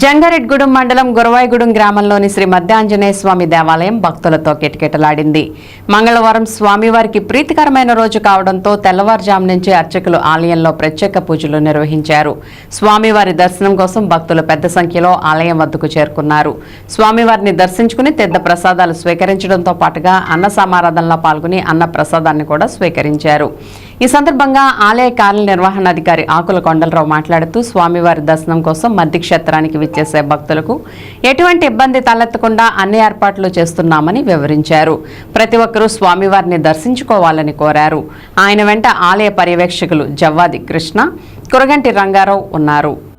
జంగారెడ్గూడెం మండలం గురవాయిగూడెం గ్రామంలోని శ్రీ మధ్యాంజనేయ స్వామి దేవాలయం భక్తులతో కిటకిటలాడింది. మంగళవారం స్వామివారికి ప్రీతికరమైన రోజు కావడంతో తెల్లవారుజాము నుంచి అర్చకులు ఆలయంలో ప్రత్యేక పూజలు నిర్వహించారు. స్వామివారి దర్శనం కోసం భక్తులు పెద్ద సంఖ్యలో ఆలయం వద్దకు చేరుకున్నారు. స్వామివారిని దర్శించుకుని తీర్థ ప్రసాదాలు స్వీకరించడంతో పాటుగా అన్న సమారాధనలో పాల్గొని అన్న ప్రసాదాన్ని కూడా స్వీకరించారు. ఈ సందర్భంగా ఆలయ కార్యనిర్వహణాధికారి ఆకుల కొండలరావు మాట్లాడుతూ స్వామివారి దర్శనం కోసం మద్ది క్షేత్రానికి విచ్చేసే భక్తులకు ఎటువంటి ఇబ్బంది తలెత్తకుండా అన్ని ఏర్పాట్లు చేస్తున్నామని వివరించారు. ప్రతి ఒక్కరూ స్వామివారిని దర్శించుకోవాలని కోరారు. ఆయన వెంట ఆలయ పర్యవేక్షకులు జవ్వాది కృష్ణ కురగంటి రంగారావు ఉన్నారు.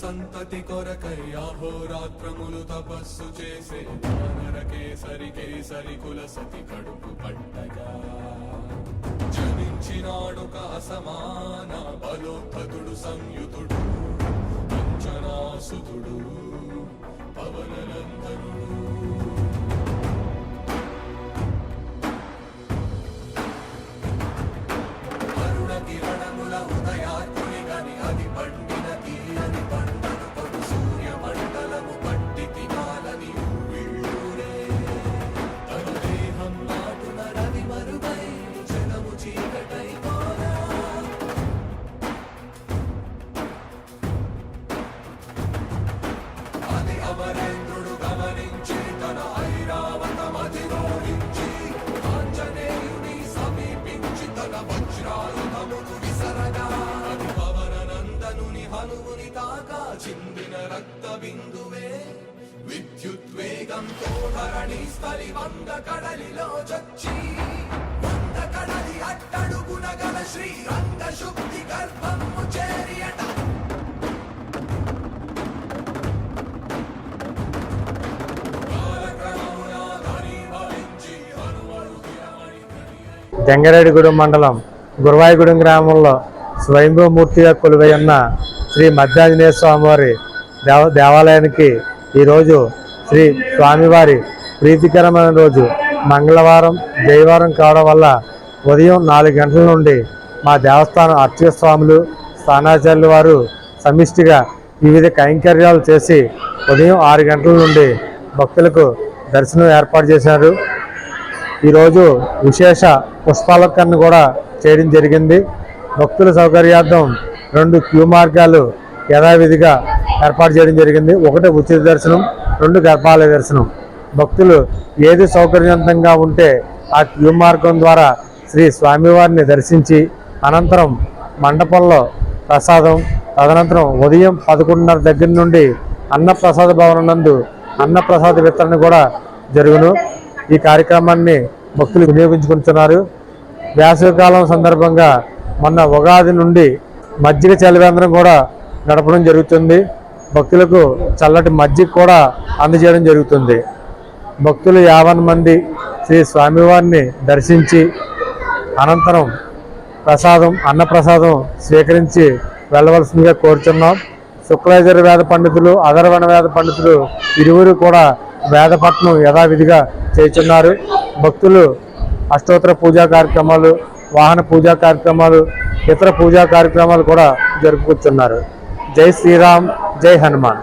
సంతతి కొరకై అహోరాత్రములు తపస్సు చేసే వానరకేసరి కేసరి కుల సతి కడుపు పట్టగా జనించినాడు అసమాన బలోద్ధతుడు సంయుతుడు. పవననందనుని తాకా చిందిన రక్త బిందువే విద్యుద్వేగంతో ధరణి స్థలి వంద కడలిలో చచ్చి. వంద కడలి అట్టడుగున గల శ్రీరంగ శుద్ధి గర్భము చేరియట. జంగారెడ్డిగూడెం మండలం గురవాయిగూడెం గ్రామంలో స్వయంభూమూర్తిగా కొలువై ఉన్న శ్రీ మధ్యాంజనేయ స్వామివారి దేవ దేవాలయానికి ఈరోజు శ్రీ స్వామివారి ప్రీతికరమైన రోజు. మంగళవారం జయవారం కావడం వల్ల ఉదయం నాలుగు గంటల నుండి మా దేవస్థానం అర్చక స్వాములు స్థానాచార్యుల వారు సమిష్టిగా వివిధ కైంకర్యాలు చేసి ఉదయం ఆరు గంటల నుండి భక్తులకు దర్శనం ఏర్పాటు చేశారు. ఈరోజు విశేష పుష్పాలంకరణ కూడా చేయడం జరిగింది. భక్తుల సౌకర్యార్థం రెండు క్యూ మార్గాలు యథావిధిగా ఏర్పాటు చేయడం జరిగింది. ఒకటి ఉచిత దర్శనం రెండు గర్భాలయ దర్శనం. భక్తులు ఏది సౌకర్యవంతంగా ఉంటే ఆ క్యూ మార్గం ద్వారా శ్రీ స్వామివారిని దర్శించి అనంతరం మండపంలో ప్రసాదం తదనంతరం ఉదయం పదకొండున్నర దగ్గర నుండి అన్నప్రసాద భవనం నందు అన్నప్రసాద వితరణ కూడా జరుగును. ఈ కార్యక్రమాన్ని భక్తులు వినియోగించుకుంటున్నారు. వేసవికాలం సందర్భంగా మొన్న ఉగాది నుండి మజ్జిగ చలివేంద్రం కూడా గడపడం జరుగుతుంది. భక్తులకు చల్లటి మజ్జిగ కూడా అందజేయడం జరుగుతుంది. భక్తులు యావన్ మంది శ్రీ స్వామివారిని దర్శించి అనంతరం ప్రసాదం అన్నప్రసాదం స్వీకరించి వెళ్ళవలసిందిగా కోరుచున్నాం. శుక్లాచార్య వేద పండితులు అధర్వణ వేద పండితులు ఇరువురు కూడా వేదపట్నం యథావిధిగా చేస్తున్నారు భక్తులు అష్టోత్తర పూజా కార్యక్రమాలు వాహన పూజా కార్యక్రమాలు ఇతర పూజా కార్యక్రమాలు కూడా జరుపుకుంటున్నారు జై శ్రీరామ్ జై హనుమాన్.